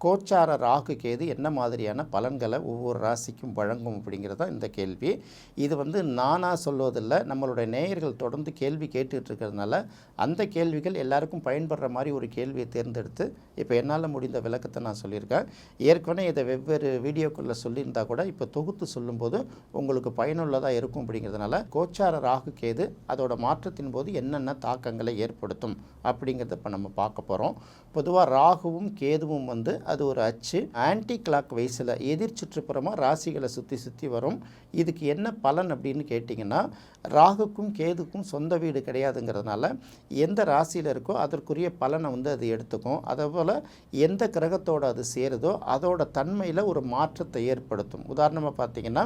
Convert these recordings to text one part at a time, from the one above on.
கோச்சார ராகு கேது என்ன மாதிரியான பலன்களை ஒவ்வொரு ராசிக்கும் வழங்கும் அப்படிங்கிறது தான் இந்த கேள்வி. இது வந்து நானாக சொல்வதில்லை நம்மளுடைய நேயர்கள் தொடர்ந்து கேள்வி கேட்டுட்டு இருக்கிறதுனால அந்த கேள்விகள் எல்லாருக்கும் பயன்படுற மாதிரி ஒரு கேள்வியை தேர்ந்தெடுத்து இப்போ என்னால் முடிந்த விளக்கத்தை நான் சொல்லியிருக்கேன். ஏற்கனவே இதை வெவ்வேறு வீடியோக்குள்ளே சொல்லியிருந்தா கூட இப்போ தொகுத்து சொல்லும்போது உங்களுக்கு பயனுள்ளதாக இருக்கும் அப்படிங்கிறதுனால கோச்சார ராகு கேது அதோட மாற்றத்தின் போது என்னென்ன தாக்கங்களை ஏற்படுத்தும் அப்படிங்கிறத இப்போ நம்ம பார்க்க போகிறோம் பொதுவாக ராகுவும் கேதுவும் வந்து அது ஒரு அச்சு. ஆன்டி கிளாக் வைஸில் எதிர் சுற்றுப்புறமாக ராசிகளை சுற்றி சுற்றி வரும். இதுக்கு என்ன பலன் அப்படின்னு கேட்டிங்கன்னா ராகுக்கும் கேதுக்கும் சொந்த வீடு கிடையாதுங்கிறதுனால எந்த ராசியில் இருக்கோ அதற்குரிய பலனை வந்து அது எடுத்துக்கும். அதேபோல் எந்த கிரகத்தோடு அது சேருதோ அதோட தன்மையில் ஒரு மாற்றத்தை ஏற்படுத்தும். உதாரணமாக பார்த்தீங்கன்னா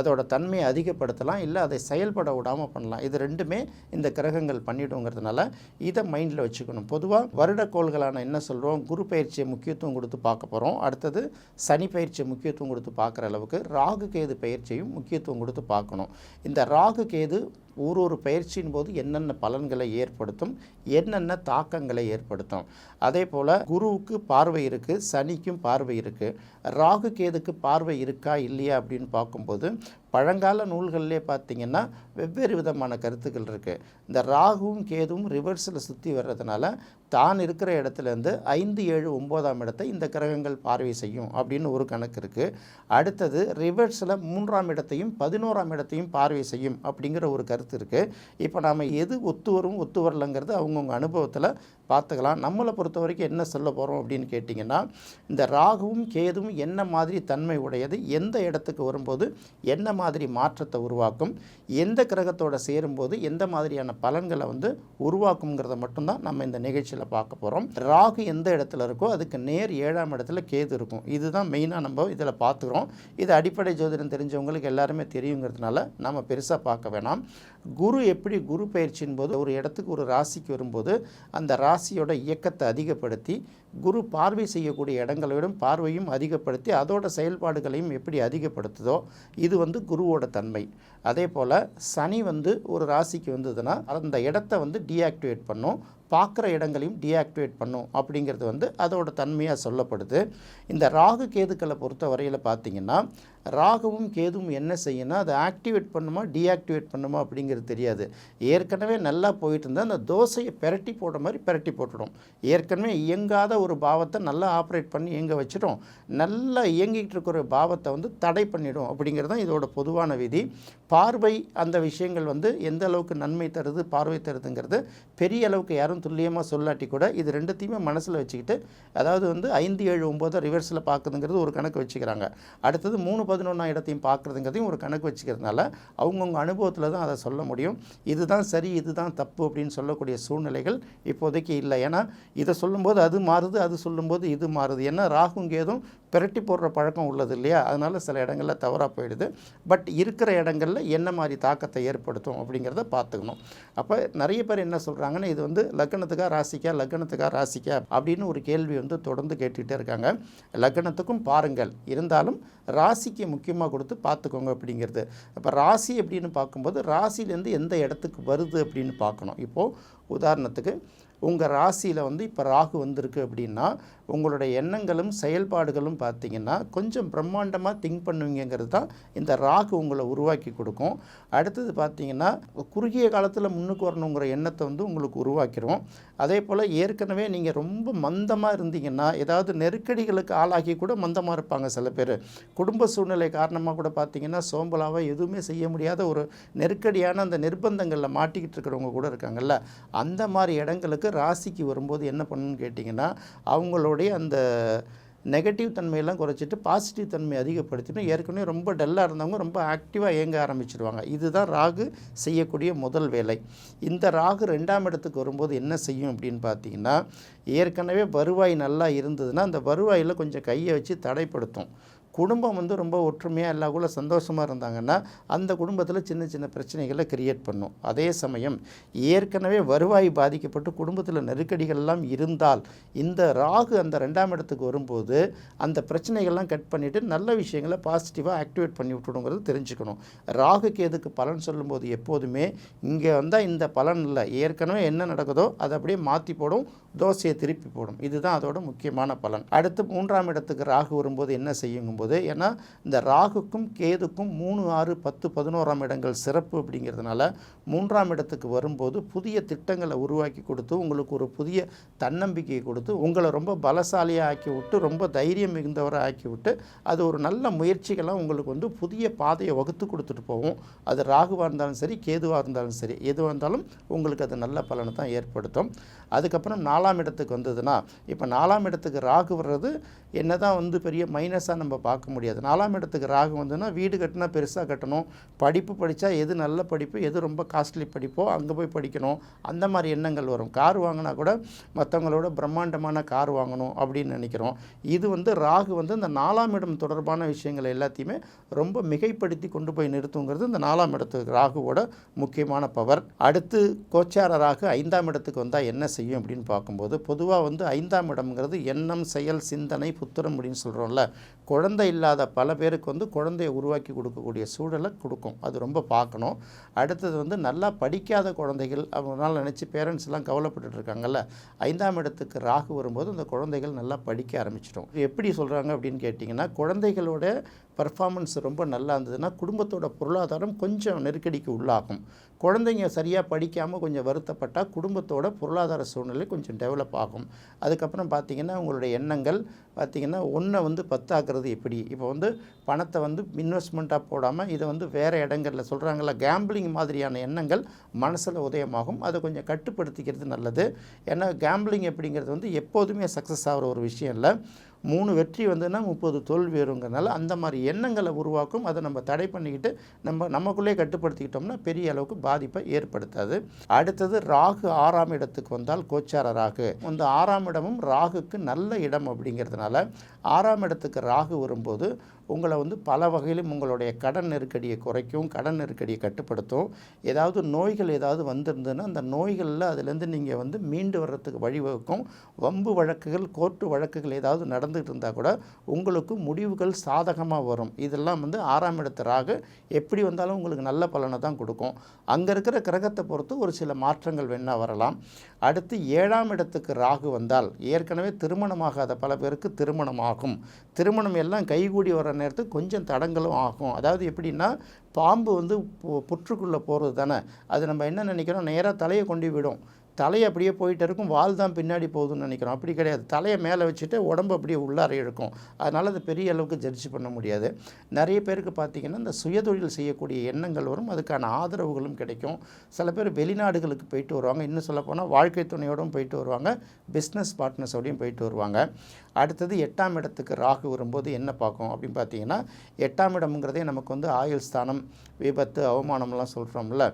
அதோட தன்மையை அதிகப்படுத்தலாம் இல்லை அதை செயல்பட விடாமல் பண்ணலாம். இது ரெண்டுமே இந்த கிரகங்கள் பண்ணிடுங்கிறதுனால இதை மைண்டில் வச்சுக்கணும். பொதுவாக வருடக்கோள்களான என்ன சொல்கிறோம் குரு பயிற்சியை முக்கியத்துவம் கொடுத்து பார்க்க போகிறோம் அடுத்தது சனி பயிற்சியை முக்கியத்துவம் கொடுத்து பார்க்குற அளவுக்கு ராகு கேது பயிற்சியும் முக்கியத்துவம் கொடுத்து பார்க்கணும். இந்த ராகு கேது ஒரு ஒரு பயிற்சியின் போது என்னென்ன பலன்களை ஏற்படுத்தும் என்னென்ன தாக்கங்களை ஏற்படுத்தும். அதே போல் குருவுக்கு பார்வை இருக்குது சனிக்கும் பார்வை இருக்குது ராகு கேதுக்கு பார்வை இருக்கா இல்லையா அப்படின்னு பார்க்கும்போது பழங்கால நூல்கள்லேயே பார்த்தீங்கன்னா வெவ்வேறு விதமான கருத்துக்கள் இருக்குது இந்த ராகுவும் கேதுவும் ரிவர்ஸில் சுற்றி வர்றதுனால தான் இருக்கிற இடத்துலேருந்து ஐந்து ஏழு ஒம்போதாம் இடத்தை இந்த கிரகங்கள் பார்வை செய்யும் அப்படின்னு ஒரு கணக்கு இருக்குது அடுத்தது ரிவர்ஸில் மூன்றாம் இடத்தையும் பதினோராம் இடத்தையும் பார்வை செய்யும் அப்படிங்கிற ஒரு கருத்து இருக்குது இப்போ நாம் எது ஒத்து வரும் ஒத்து வரலங்கிறது அவங்கவுங்க அனுபவத்தில் பார்த்துக்கலாம். நம்மளை பொறுத்த வரைக்கும் என்ன சொல்ல போகிறோம் அப்படின்னு கேட்டிங்கன்னா இந்த ராகுவும் கேதுவும் என்ன மாதிரி தன்மை உடையது எந்த இடத்துக்கு வரும்போது என்ன மாதிரி மாற்றத்தை உருவாக்கும் எந்த கிரகத்தோடு சேரும்போது எந்த மாதிரியான பலன்களை வந்து உருவாக்குங்கிறத மட்டும்தான் நம்ம இந்த நிகழ்ச்சியில் பார்க்க போகிறோம் ராகு எந்த இடத்துல இருக்கோ அதுக்கு நேர் ஏழாம் இடத்துல கேது இருக்கும். இதுதான் மெயினாக நம்ம இதில் பார்த்துக்கிறோம். இது அடிப்படை ஜோதிடம் தெரிஞ்சவங்களுக்கு எல்லாருமே தெரியுங்கிறதுனால நம்ம பெருசாக பார்க்க வேணாம். குரு எப்படி குரு பயிற்சியின் போது ஒரு இடத்துக்கு ஒரு ராசிக்கு வரும்போது அந்த ராசியோட இயக்கத்தை அதிகப்படுத்தி குரு பார்வை செய்யக்கூடிய இடங்களோடும் பார்வையும் அதிகப்படுத்தி அதோட செயல்பாடுகளையும் எப்படி அதிகப்படுத்துதோ இது வந்து குருவோட தன்மை. அதே போல் சனி வந்து ஒரு ராசிக்கு வந்ததுன்னா அந்த இடத்த வந்து டீஆக்டிவேட் பண்ணும். பார்க்குற இடங்களையும் டீஆக்டிவேட் பண்ணும் அப்படிங்கிறது வந்து அதோட தன்மையாக சொல்லப்படுது. இந்த ராகு கேதுக்களை பொறுத்த வரையில் பார்த்தீங்கன்னா ராகுவும் கேதுவும் என்ன செய்யணும்னா அதை ஆக்டிவேட் பண்ணுமா டீஆக்டிவேட் பண்ணுமா அப்படிங்கிறது தெரியாது. ஏற்கனவே நல்லா போயிட்டு இருந்தால் அந்த தோசையை பெரட்டி போடுற மாதிரி பெரட்டி போட்டுடும். ஏற்கனவே இயங்காத ஒரு பாவத்தை நல்லா ஆப்ரேட் பண்ணி இயங்க வச்சிடும். நல்லா இயங்கிக்கிட்டு இருக்கிற பாவத்தை வந்து தடை பண்ணிடும் அப்படிங்கிறது தான் இதோட பொதுவான விதி. பார்வை அந்த விஷயங்கள் வந்து எந்த அளவுக்கு நன்மை தருது பார்வை தருதுங்கிறது பெரிய அளவுக்கு யாரும் துல்லியமாக சொல்லாட்டி கூட இது ரெண்டுத்தையுமே மனசில் வச்சுக்கிட்டு அதாவது வந்து ஐந்து ஏழு ஒம்பது ரிவர்ஸில் பார்க்குதுங்கிறது ஒரு கணக்கு வச்சுக்கிறாங்க. அடுத்தது மூணு பதினொன்றாம் இடத்தையும் பார்க்குறதுங்கிறதையும் ஒரு கணக்கு வச்சுக்கிறதுனால அவங்கவுங்க அனுபவத்தில் தான் அதை சொல்ல முடியும். இதுதான் சரி இதுதான் தப்பு அப்படின்னு சொல்லக்கூடிய சூழ்நிலைகள் இப்போதைக்கு இல்லை. ஏன்னா இதை சொல்லும்போது அது மாறுது அது சொல்லும்போது இது மாறுது. ஏன்னா ராகுங்கேதும் பிரட்டி போடுற பழக்கம் உள்ளது இல்லையா? அதனால் சில இடங்களில் தவறாக போயிடுது. பட் இருக்கிற இடங்களில் என்ன மாதிரி தாக்கத்தை ஏற்படுத்தும் அப்படிங்கிறத பார்த்துக்கணும். அப்போ நிறைய பேர் என்ன சொல்கிறாங்கன்னா இது வந்து லக்னத்துக்கா ராசிக்கா லக்னத்துக்கா ராசிக்கா அப்படின்னு ஒரு கேள்வி வந்து தொடர்ந்து கேட்டுக்கிட்டே இருக்காங்க. லக்னத்துக்கும் பாருங்கள். இருந்தாலும் ராசிக்கு முக்கியமாக கொடுத்து பார்த்துக்கோங்க அப்படிங்கிறது. அப்போ ராசி அப்படின்னு பார்க்கும்போது ராசிலேருந்து எந்த இடத்துக்கு வருது அப்படின்னு பார்க்கணும். இப்போது உதாரணத்துக்கு உங்கள் ராசியில் வந்து இப்போ ராகு வந்திருக்கு அப்படின்னா உங்களுடைய எண்ணங்களும் செயல்பாடுகளும் பார்த்தீங்கன்னா கொஞ்சம் பிரம்மாண்டமாக திங்க் பண்ணுவீங்கிறது தான் இந்த ராகு உங்களை உருவாக்கி கொடுக்கும். அடுத்தது பார்த்தீங்கன்னா குறுகிய காலத்தில் முன்னுக்கு வரணுங்கிற எண்ணத்தை வந்து உங்களுக்கு உருவாக்கிடும் அதே போல் ஏற்கனவே நீங்கள் ரொம்ப மந்தமாக இருந்தீங்கன்னா ஏதாவது நெருக்கடிகளுக்கு ஆளாகி கூட மந்தமாக இருப்பாங்க சில பேர். குடும்ப சூழ்நிலை காரணமாக கூட பார்த்தீங்கன்னா சோம்பலாக எதுவுமே செய்ய முடியாத ஒரு நெருக்கடியான அந்த நிர்பந்தங்களில் மாட்டிக்கிட்டு இருக்கிறவங்க கூட இருக்காங்கல்ல அந்த மாதிரி இடங்களுக்கு ராசிக்கு வரும்போது என்ன பண்ணணும்னு கேட்டிங்கன்னா அவங்களுடைய அந்த நெகட்டிவ் தன்மையெல்லாம் குறைச்சிட்டு பாசிட்டிவ் தன்மை அதிகப்படுத்தினா ஏற்கனவே ரொம்ப டல்லாக இருந்தவங்க ரொம்ப ஆக்டிவாக இயங்க ஆரம்பிச்சிருவாங்க. இதுதான் ராகு செய்யக்கூடிய முதல் வேலை. இந்த ராகு ரெண்டாம் இடத்துக்கு வரும்போது என்ன செய்யும் அப்படின்னு பார்த்தீங்கன்னா ஏற்கனவே வருவாய் நல்லா இருந்ததுன்னா அந்த வருவாயில் கொஞ்சம் கையை வச்சு தடைப்படுத்தும். குடும்பம் வந்து ரொம்ப ஒற்றுமையாக எல்லா கூட சந்தோஷமாக இருந்தாங்கன்னா அந்த குடும்பத்தில் சின்ன சின்ன பிரச்சனைகளை கிரியேட் பண்ணும். அதே சமயம் ஏற்கனவே வருவாய் பாதிக்கப்பட்டு குடும்பத்தில் நெருக்கடிகள்லாம் இருந்தால் இந்த ராகு அந்த ரெண்டாம் இடத்துக்கு வரும்போது அந்த பிரச்சனைகள்லாம் கட் பண்ணிவிட்டு நல்ல விஷயங்களை பாசிட்டிவாக ஆக்டிவேட் பண்ணி விட்டுடுங்கிறது தெரிஞ்சுக்கணும். ராகுக்கு எதுக்கு பலன் சொல்லும்போது எப்போதுமே இங்கே வந்தால் இந்த பலன் இல்லை ஏற்கனவே என்ன நடக்குதோ அதை அப்படியே மாற்றி போடும் தோசையை திருப்பி போடும். இதுதான் அதோட முக்கியமான பலன். அடுத்து மூன்றாம் இடத்துக்கு ராகு வரும்போது என்ன செய்யுங்கும்போது ஏன்னா இந்த ராகுக்கும் கேதுக்கும் மூணு ஆறு பத்து பதினோராம் இடங்கள் சிறப்பு அப்படிங்கிறதுனால மூன்றாம் இடத்துக்கு வரும்போது புதிய திட்டங்களை உருவாக்கி கொடுத்து உங்களுக்கு ஒரு புதிய தன்னம்பிக்கையை கொடுத்து உங்களை ரொம்ப பலசாலியாக ஆக்கி விட்டு ரொம்ப தைரியம் மிகுந்தவராக ஆக்கி விட்டு அது ஒரு நல்ல முயற்சிகளாக உங்களுக்கு வந்து புதிய பாதையை வகுத்து கொடுத்துட்டு போகும். அது ராகுவாக இருந்தாலும் சரி கேதுவாக இருந்தாலும் சரி எதுவாக இருந்தாலும் உங்களுக்கு அது நல்ல பலனை தான் ஏற்படுத்தும். அதுக்கப்புறம் நாலாம் இடத்துக்கு வந்ததுன்னா இப்போ நாலாம் இடத்துக்கு ராகு வர்றது என்ன தான் வந்து பெரிய மைனஸாக நம்ம பார்க்க முடியாது. நாலாம் இடத்துக்கு ராகு வந்துன்னா வீடு கட்டினா பெருசாக கட்டணும். படிப்பு படித்தா எது நல்ல படிப்பு எது ரொம்ப காஸ்ட்லி படிப்போ அங்கே போய் படிக்கணும். அந்த மாதிரி எண்ணங்கள் வரும். கார் வாங்கினா கூட மற்றவங்களோட பிரம்மாண்டமான கார் வாங்கணும் அப்படின்னு நினைக்கிறோம். இது வந்து ராகு வந்து இந்த நாலாம் இடம் தொடர்பான விஷயங்கள் எல்லாத்தையுமே ரொம்ப மிகைப்படுத்தி கொண்டு போய் நிறுத்துங்கிறது இந்த நாலாம் இடத்துக்கு ராகுவோட முக்கியமான பவர் அடுத்து கோச்சார ராகு ஐந்தாம் இடத்துக்கு வந்தால் என்ன செய்யும் அப்படின்னு பார்க்கும்போது பொதுவாக வந்து ஐந்தாம் இடம்ங்கிறது எண்ணம் செயல் சிந்தனை புத்திரம் அப்படின்னு சொல்கிறோம்ல குழந்தை இல்லாத பல பேருக்கு வந்து குழந்தையை உருவாக்கி கொடுக்கக்கூடிய சூழலை கொடுக்கும். அது ரொம்ப பார்க்கணும். அடுத்தது வந்து நல்லா படிக்காத குழந்தைகள் அவங்களால நினச்சி பேரண்ட்ஸ் எல்லாம் கவலைப்பட்டுட்டு இருக்காங்கல்ல ஐந்தாம் இடத்துக்கு ராகு வரும்போது அந்த குழந்தைகள் நல்லா படிக்க ஆரம்பிச்சிடும். எப்படி சொல்கிறாங்க அப்படின்னு கேட்டிங்கன்னா குழந்தைகளோட பர்ஃபார்மன்ஸ் ரொம்ப நல்லா இருந்ததுன்னா குடும்பத்தோட பொருளாதாரம் கொஞ்சம் நெருக்கடிக்கு உள்ளாகும். குழந்தைங்க சரியாக படிக்காமல் கொஞ்சம் வருத்தப்பட்டால் குடும்பத்தோட பொருளாதார சூழ்நிலை கொஞ்சம் டெவலப் ஆகும். அதுக்கப்புறம் பார்த்திங்கன்னா உங்களுடைய எண்ணங்கள் பார்த்திங்கன்னா ஒன்றை வந்து பத்தாக்குறது எப்படி? இப்போ வந்து பணத்தை வந்து இன்வெஸ்ட்மெண்ட்டாக போடாமல் இதை வந்து வேறு இடங்களில் சொல்கிறாங்களா கேம்பிளிங் மாதிரியான எண்ணங்கள் மனசில் உதயமாகும். அதை கொஞ்சம் கட்டுப்படுத்திக்கிறது நல்லது. ஏன்னா கேம்பிளிங் அப்படிங்கிறது வந்து எப்போதுமே சக்ஸஸ் ஆகிற ஒரு விஷயம் இல்லை. மூணு வெற்றி வந்ததுன்னா முப்பது தோல்வி வருங்கிறனால அந்த மாதிரி எண்ணங்களை உருவாக்கும். அதை நம்ம தடை பண்ணிக்கிட்டு நம்ம நமக்குள்ளே கட்டுப்படுத்திக்கிட்டோம்னா பெரிய அளவுக்கு பாதிப்பை ஏற்படுத்தாது. அடுத்தது ராகு ஆறாம் இடத்துக்கு வந்தால் கோச்சார ராகு. அந்த ஆறாம் இடமும் ராகுக்கு நல்ல இடம் அப்படிங்கிறதுனால ஆறாம் இடத்துக்கு ராகு வரும்போது உங்களை வந்து பல வகையிலும் உங்களுடைய கடன் நெருக்கடியை குறைக்கும் கடன் நெருக்கடியை கட்டுப்படுத்தும். ஏதாவது நோய்கள் ஏதாவது வந்திருந்ததுன்னா அந்த நோய்களில் அதுலேருந்து நீங்கள் வந்து மீண்டு வர்றதுக்கு வழிவகுக்கும். வம்பு வழக்குகள் கோர்ட்டு வழக்குகள் ஏதாவது நடந்துகிட்டு இருந்தால் கூட உங்களுக்கு முடிவுகள் சாதகமாக வரும். இதெல்லாம் வந்து ஆறாம் இடத்து ராகு எப்படி வந்தாலும் உங்களுக்கு நல்ல பலனை தான் கொடுக்கும். அங்கே இருக்கிற கிரகத்தை பொறுத்து ஒரு சில மாற்றங்கள் வேணால் வரலாம். அடுத்து ஏழாம் இடத்துக்கு ராகு வந்தால் ஏற்கனவே திருமணமாகாத பல பேருக்கு திருமணமாகும். திருமணம் எல்லாம் கைகூடி வர நேரத்துக்கு கொஞ்சம் தடங்களும் ஆகும். அதாவது எப்படின்னா பாம்பு வந்து பு- புற்றுக்குள்ளே போகிறது தானே. அது நம்ம என்ன நினைக்கிறோம்? நேராக தலையை கொண்டு விடும். தலையை அப்படியே போயிட்டு இருக்கும். வால் தான் பின்னாடி போகுதுன்னு நினைக்கிறோம். அப்படி கிடையாது. தலையை மேலே வச்சுட்டு உடம்பு அப்படியே உள்ளார இழுக்கும். அதனால் அது பெரிய அளவுக்கு ஜட்ஜ் பண்ண முடியாது. நிறைய பேருக்கு பார்த்திங்கன்னா இந்த சுயதொழில் செய்யக்கூடிய எண்ணங்கள் வரும். அதுக்கான ஆதரவுகளும் கிடைக்கும். சில பேர் வெளிநாடுகளுக்கு போயிட்டு வருவாங்க. இன்னும் சொல்லப்போனால் வாழ்க்கை துணையோடும் போயிட்டு வருவாங்க. பிஸ்னஸ் பார்ட்னர்ஸோடையும் போயிட்டு வருவாங்க. அடுத்தது எட்டாம் இடத்துக்கு ராகு வரும்போது என்ன பார்க்கும் அப்படின்னு பார்த்தீங்கன்னா எட்டாம் இடம்ங்கிறதே நமக்கு வந்து ஆயுள் ஸ்தானம் விபத்து அவமானம்லாம் சொல்கிறோம்ல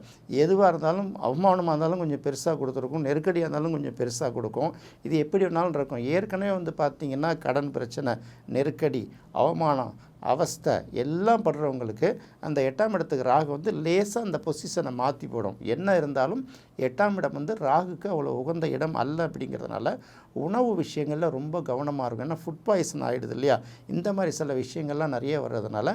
எதுவாக இருந்தாலும் அவமானமாக இருந்தாலும் கொஞ்சம் பெருசாக கொடுத்துருக்கும். நெருக்கடியாக இருந்தாலும் கொஞ்சம் பெருசாக கொடுக்கும். இது எப்படி வேணாலும் இருக்கும் ஏற்கனவே வந்து பார்த்திங்கன்னா கடன் பிரச்சனை நெருக்கடி அவமானம் அவஸ்தை எல்லாம் படுறவங்களுக்கு அந்த எட்டாம் இடத்துக்கு ராகு வந்து லேசாக அந்த பொசிஷனை மாற்றி போடும். என்ன இருந்தாலும் எட்டாம் இடம் வந்து ராகுக்கு அவ்வளோ உகந்த இடம் அல்ல அப்படிங்கிறதுனால உணவு விஷயங்களில் ரொம்ப கவனமாக இருக்கும். ஏன்னா ஃபுட் பாய்சன் ஆகிடுது இல்லையா? இந்த மாதிரி சில விஷயங்கள்லாம் நிறைய வர்றதுனால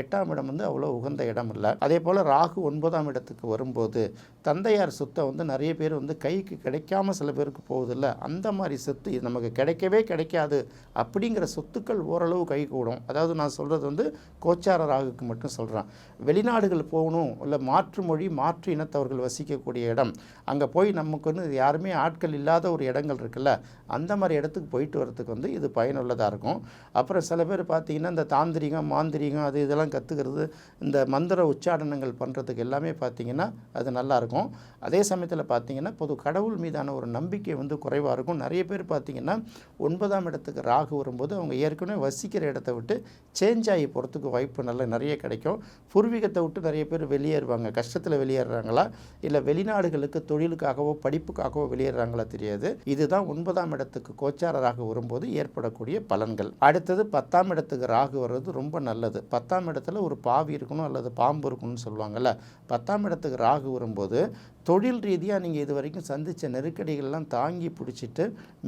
எட்டாம் இடம் வந்து அவ்வளோ உகந்த இடம் இல்லை. அதே போல் ராகு ஒன்பதாம் இடத்துக்கு வரும்போது தந்தையார் சொத்தை வந்து நிறைய பேர் வந்து கைக்கு கிடைக்காம சில பேருக்கு போகுதில்ல அந்த மாதிரி சொத்து இது நமக்கு கிடைக்கவே கிடைக்காது அப்படிங்கிற சொத்துக்கள் ஓரளவு கை கூடும். அதாவது நான் சொல்கிறது வந்து கோச்சார ராகுக்கு மட்டும் சொல்கிறேன் வெளிநாடுகள் போகணும் இல்லை மாற்று மொழி மாற்று இனத்தவர்கள் வசிக்கக்கூடிய இடம். அங்கே போய் நமக்கு வந்து யாருமே ஆட்கள் இல்லாத ஒரு இடங்கள் இருக்குல்ல. அந்த மாதிரி இடத்துக்கு போயிட்டு வரத்துக்கு வந்து இது பயனுள்ளதாக இருக்கும். அப்புறம் சில பேர் பார்த்தீங்கன்னா இந்த தாந்திரிகம் மாந்திரிகம் அது இதெல்லாம் கற்றுக்கிறது இந்த மந்திர உச்சாடனங்கள் பண்ணுறதுக்கு எல்லாமே பார்த்தீங்கன்னா அது நல்லாயிருக்கும் அதே சமயத்தில் பார்த்தீங்கன்னா பொது கடவுள் மீதான ஒரு நம்பிக்கை வந்து குறைவாக இருக்கும். நிறைய பேர் பார்த்தீங்கன்னா ஒன்பதாம் இடத்துக்கு ராகு வரும்போது அவங்க ஏற்கனவே வசிக்கிற இடத்த விட்டு சேஞ்ச் ஆகி போகிறதுக்கு வாய்ப்பு நல்ல நிறைய கிடைக்கும். பூர்வீகத்தை விட்டு நிறைய பேர் வெளியேறுவாங்க. கஷ்டத்தில் வெளியேறாங்களா இல்லை வெளிநாடுகளுக்கு தொழிலுக்காகவோ படிப்புக்காகவோ வெளியேறாங்களா தெரியாது. இதுதான் ஒன்பதாம் இடத்துக்கு கோச்சார ராகு வரும்போது ஏற்படக்கூடிய பலன்கள். அடுத்தது பத்தாம் இடத்துக்கு ராகு வர்றது ரொம்ப நல்லது. பத்தாம் இடத்துல ஒரு பாவி இருக்கணும் அல்லது பாம்பு இருக்கணும்னு சொல்லுவாங்கள்ல பத்தாம் இடத்துக்கு ராகு வரும்போது தொழில் ரீதியாக நீங்கள் இது வரைக்கும் சந்தித்த நெருக்கடிகள்லாம் தாங்கி பிடிச்சிட்டு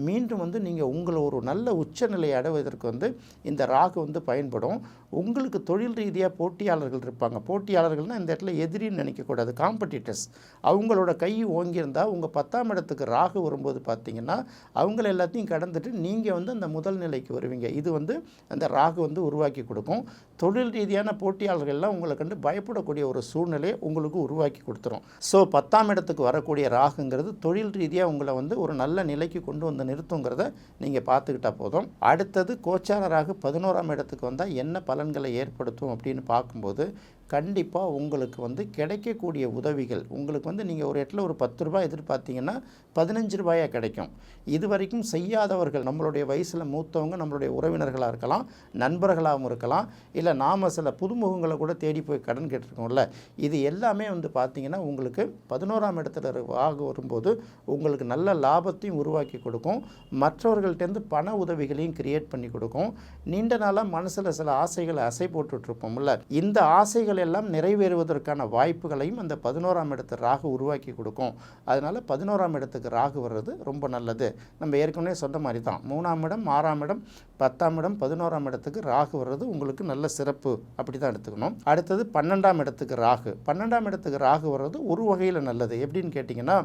மீண்டும் வந்து நீங்கள் உங்களை ஒரு நல்ல உச்சநிலை அடைவதற்கு வந்து இந்த ராகு வந்து பயன்படும். உங்களுக்கு தொழில் ரீதியாக போட்டியாளர்கள் இருப்பாங்க. போட்டியாளர்கள்னால் இந்த இடத்துல எதிரின்னு நினைக்கக்கூடாது காம்படிட்டர்ஸ் அவங்களோட கை ஓங்கியிருந்தால் உங்கள் பத்தாம் இடத்துக்கு ராகு வரும்போது பார்த்தீங்கன்னா அவங்கள எல்லாத்தையும் கடந்துட்டு நீங்கள் வந்து அந்த முதல் நிலைக்கு வருவீங்க. இது வந்து அந்த ராகு வந்து உருவாக்கி கொடுக்கும். தொழில் ரீதியான போட்டியாளர்கள்லாம் உங்களை கண்டு பயப்படக்கூடிய ஒரு சூழ்நிலையை உங்களுக்கு உருவாக்கி கொடுத்துரும். ஸோ பத்தாம் இடத்துக்கு வரக்கூடிய ராகுங்கிறது தொழில் ரீதியாக உங்களை வந்து ஒரு நல்ல நிலைக்கு கொண்டு வந்து நிறுத்துங்கிறத நீங்கள் பார்த்துக்கிட்டா போதும். அடுத்தது கோச்சார ராகு பதினோராம் இடத்துக்கு வந்தால் என்ன பலன்களை ஏற்படுத்தும் அப்படின்னு பார்க்கும்போது கண்டிப்பாக உங்களுக்கு வந்து கிடைக்கக்கூடிய உதவிகள். உங்களுக்கு வந்து நீங்கள் ஒரு இடத்துல ஒரு பத்து ரூபாய் எதிர்பார்த்தீங்கன்னா பதினஞ்சு ரூபாயாக கிடைக்கும். இது வரைக்கும் செய்யாதவர்கள் நம்மளுடைய வயசில் மூத்தவங்க நம்மளுடைய உறவினர்களாக இருக்கலாம் நண்பர்களாகவும் இருக்கலாம் இல்லை நாம் சில புதுமுகங்களை கூட தேடி போய் கடன் கேட்டிருக்கோம்ல இது எல்லாமே வந்து பார்த்திங்கன்னா உங்களுக்கு பதினோராம் இடத்துல ஆக வரும்போது உங்களுக்கு நல்ல லாபத்தையும் உருவாக்கி கொடுக்கும். மற்றவர்கள்ட்டேருந்து பண உதவிகளையும் கிரியேட் பண்ணி கொடுக்கும். நீண்ட நாளாக மனசில் சில ஆசைகளை அசை போட்டுட்ருப்போம்ல இந்த ஆசைகள் எல்லாம் நிறைவேறுவதற்கான வாய்ப்புகளையும் அந்த பதினோராம் இடத்து ராகு உருவாக்கி கொடுக்கும். அதனால் பதினோராம் இடத்துக்கு ராகு வர்றது ரொம்ப நல்லது. நம்ம ஏற்கனவே சொன்ன மாதிரி தான். மூணாம் இடம் ஆறாம் இடம் பத்தாம் இடம் பதினோராம் இடத்துக்கு ராகு வர்றது உங்களுக்கு நல்ல சிறப்பு. அப்படி தான் எடுத்துக்கணும். அடுத்தது பன்னெண்டாம் இடத்துக்கு ராகு. பன்னெண்டாம் இடத்துக்கு ராகு வர்றது ஒரு வகையில் நல்லது. எப்படின்னு கேட்டிங்கன்னா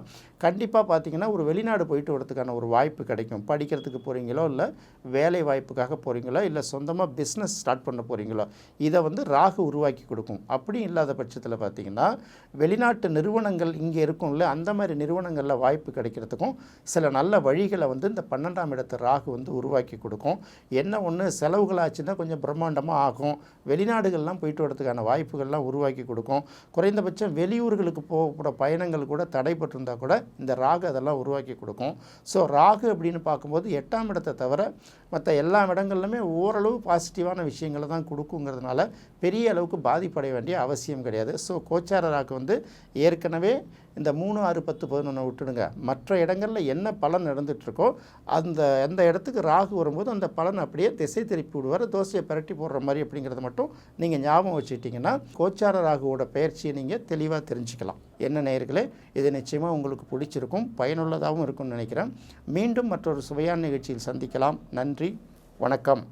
கண்டிப்பாக பார்த்தீங்கன்னா ஒரு வெளிநாடு போயிட்டு வரதுக்கான ஒரு வாய்ப்பு கிடைக்கும். படிக்கிறதுக்கு போகிறீங்களோ இல்லை வேலை வாய்ப்புக்காக போகிறீங்களோ இல்லை சொந்தமாக பிஸ்னஸ் ஸ்டார்ட் பண்ண போகிறீங்களோ இதை வந்து ராகு உருவாக்கி கொடுக்கும். அப்படி இல்லாத பட்சத்தில் பார்த்தீங்கன்னா வெளிநாட்டு நிறுவனங்கள் இங்கே இருக்கும்ல அந்த மாதிரி நிறுவனங்களில் வாய்ப்பு கிடைக்கிறதுக்கும் சில நல்ல வழிகளை வந்து இந்த பன்னெண்டாம் இடத்து ராகு வந்து உருவாக்கி கொடுக்கும். என்ன ஒன்று செலவுகளாச்சுன்னா கொஞ்சம் பிரம்மாண்டமாக ஆகும். வெளிநாடுகள்லாம் போயிட்டு வரதுக்கான வாய்ப்புகள்லாம் உருவாக்கி கொடுக்கும். குறைந்தபட்சம் வெளியூர்களுக்கு போகக்கூட பயணங்கள் கூட தடைப்பட்டிருந்தால் கூட இந்த ராகு அதெல்லாம் உருவாக்கி கொடுக்கும். ஸோ ராகு அப்படின்னு பார்க்கும்போது எட்டாம் இடத்தை தவிர மற்ற எல்லா இடங்கள்லுமே ஓரளவு பாசிட்டிவான விஷயங்களை தான் கொடுக்குங்கிறதுனால பெரிய அளவுக்கு பாதிப்படைய வேண்டிய அவசியம் கிடையாது. ஸோ கோச்சார ராகு வந்து ஏற்கனவே இந்த மூணு ஆறு பத்து பதினொன்று விட்டுடுங்க. மற்ற இடங்களில் என்ன பலன் நடந்துகிட்ருக்கோ அந்த அந்த இடத்துக்கு ராகு வரும்போது அந்த பலன் அப்படியே திசை திருப்பி விடுவார். தோசையை பரட்டி போடுற மாதிரி அப்படிங்கிறத மட்டும் நீங்கள் ஞாபகம் வச்சுக்கிட்டிங்கன்னா கோச்சார ராகுவோட பயிற்சியை நீங்கள் தெளிவாக தெரிஞ்சுக்கலாம். என்ன நேயர்களே இது நிச்சயமாக உங்களுக்கு பிடிச்சிருக்கும் பயனுள்ளதாகவும் இருக்கும்னு நினைக்கிறேன். மீண்டும் மற்றொரு சுவையான நிகழ்ச்சியில் சந்திக்கலாம். நன்றி வணக்கம்.